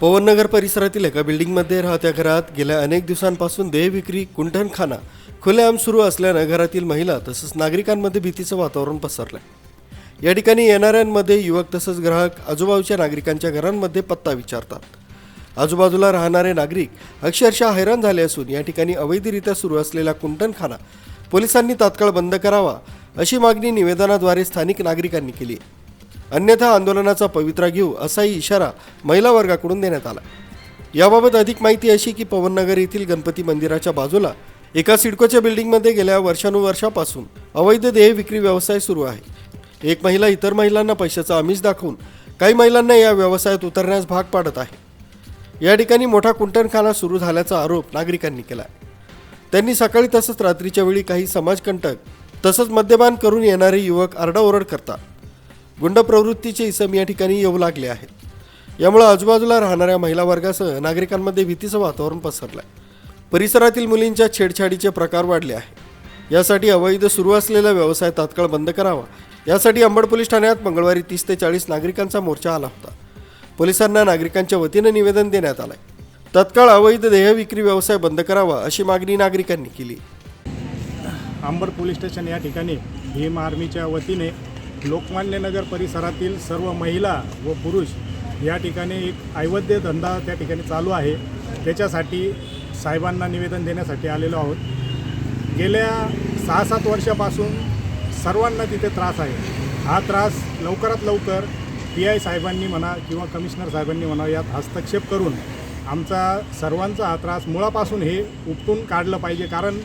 पवननगर परिसरातील एका बिल्डिंगमध्ये राहत्या घरात गेल्या अनेक दिवसांपासून देहविक्री कुंठणखाना खुलेआम सुरू असल्यानं घरातील महिला तसंच नागरिकांमध्ये भीतीचं वातावरण पसरलं या ठिकाणी येणाऱ्यांमध्ये युवक तसंच ग्राहक आजूबाजूच्या नागरिकांच्या घरांमध्ये पत्ता विचारतात. आजूबाजूला राहणारे नागरिक अक्षरशः हैराण झाले असून या ठिकाणी अवैधरित्या सुरू असलेला कुंटणखाना पोलिसांनी तात्काळ बंद करावा अशी मागणी निवेदनाद्वारे स्थानिक नागरिकांनी केली आहे. अन्यथा आंदोलनाचा पवित्रा घेऊ असाही इशारा महिला वर्गाकडून देण्यात आला. याबाबत अधिक माहिती अशी की पवननगर येथील गणपती मंदिराच्या बाजूला एका सिडकोच्या बिल्डिंगमध्ये गेल्या वर्षानुवर्षापासून अवैध देह विक्री व्यवसाय सुरू आहे. एक महिला इतर महिलांना पैशाचा आमिष दाखवून काही महिलांना या व्यवसायात उतरण्यास भाग पाडत आहे. या ठिकाणी मोठा कुंटणखाना सुरू झाल्याचा आरोप नागरिकांनी केला त्यांनी सकाळी तसंच रात्रीच्या वेळी काही समाजकंटक तसंच मद्यपान करून येणारे युवक आरडाओरड करतात. गुंड प्रवृत्तीचे इसम या ठिकाणी येऊ लागले आहेत. यामुळे आजूबाजूला राहणाऱ्या महिला वर्गासह नागरिकांमध्ये भीतीचं वातावरण पसरलं आहे परिसरातील मुलींच्या छेडछाडीचे प्रकार वाढले आहे यासाठी अवैध सुरू असलेला व्यवसाय तात्काळ बंद करावा. यासाठी अंबड पोलीस ठाण्यात मंगळवारी तीस ते चाळीस नागरिकांचा मोर्चा आला होता. पोलिसांना नागरिकांच्या वतीनं निवेदन देण्यात आलंय. तत्काळ अवैध देह विक्री व्यवसाय बंद करावा अशी मागणी नागरिकांनी केली. अंबर पोलीस स्टेशन या ठिकाणी भीम आर्मीच्या वतीने लोकमान्य नगर परिसरातील सर्व महिला व पुरुष या ठिकाणी एक ऐवद्य धंदा त्या ठिकाणी चालू आहे. त्याच्यासाठी साहेबांना निवेदन देण्यासाठी आलेलो आहोत. गेल्या सहा सात वर्षापासून सर्वांना तिथे त्रास आहे. हा त्रास लवकरात लवकर पी आय साहेबांनी म्हणा किंवा कमिशनर साहेबांनी म्हणा यात हस्तक्षेप करून आमचा सर्वांचा हा त्रास मुळापासून हे उपटून काढलं पाहिजे. कारण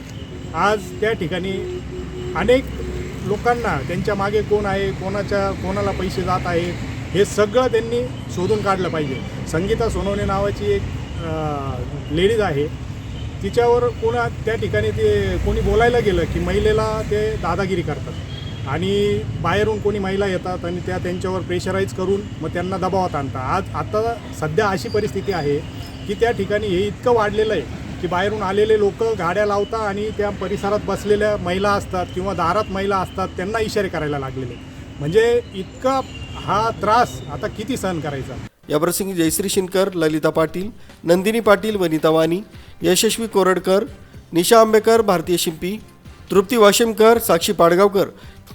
आज त्या ठिकाणी अनेक लोकांना त्यांच्या मागे कोण आहे कोणाच्या कोणाला पैसे जात आहेत हे सगळं त्यांनी शोधून काढलं पाहिजे. संगीता सोनवणे नावाची एक लेडीज आहे. तिच्यावर कोणा त्या ठिकाणी ते कोणी बोलायला गेलं की महिलेला ते दादागिरी करतात. आणि बाहेरून कोणी महिला येतात आणि त्या त्यांच्यावर प्रेशराईज करून मग त्यांना दबावात आणतात. आज आता सध्या अशी परिस्थिती आहे की त्या ठिकाणी हे इतकं वाढलेलं आहे की बाहेरून आलेले लोक गाड्या लावतात आणि त्या परिसरात बसलेल्या महिला असतात किंवा दारात महिला असतात त्यांना इशारे करायला लागलेले. म्हणजे इतका हा त्रास आता किती सहन करायचा? या प्रसंगी जयश्री शिनकर ललिता पाटील नंदिनी पाटील वनिता वानी यशस्वी कोरडकर निशा आंबेकर भारतीय शिंपी तृप्ती वाशिमकर साक्षी पाडगावकर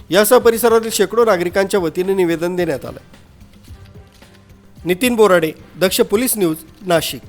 यासह परिसरातील शेकडो नागरिकांच्या वतीने निवेदन देण्यात आलं नितीन बोराडे दक्ष पोलीस न्यूज नाशिक.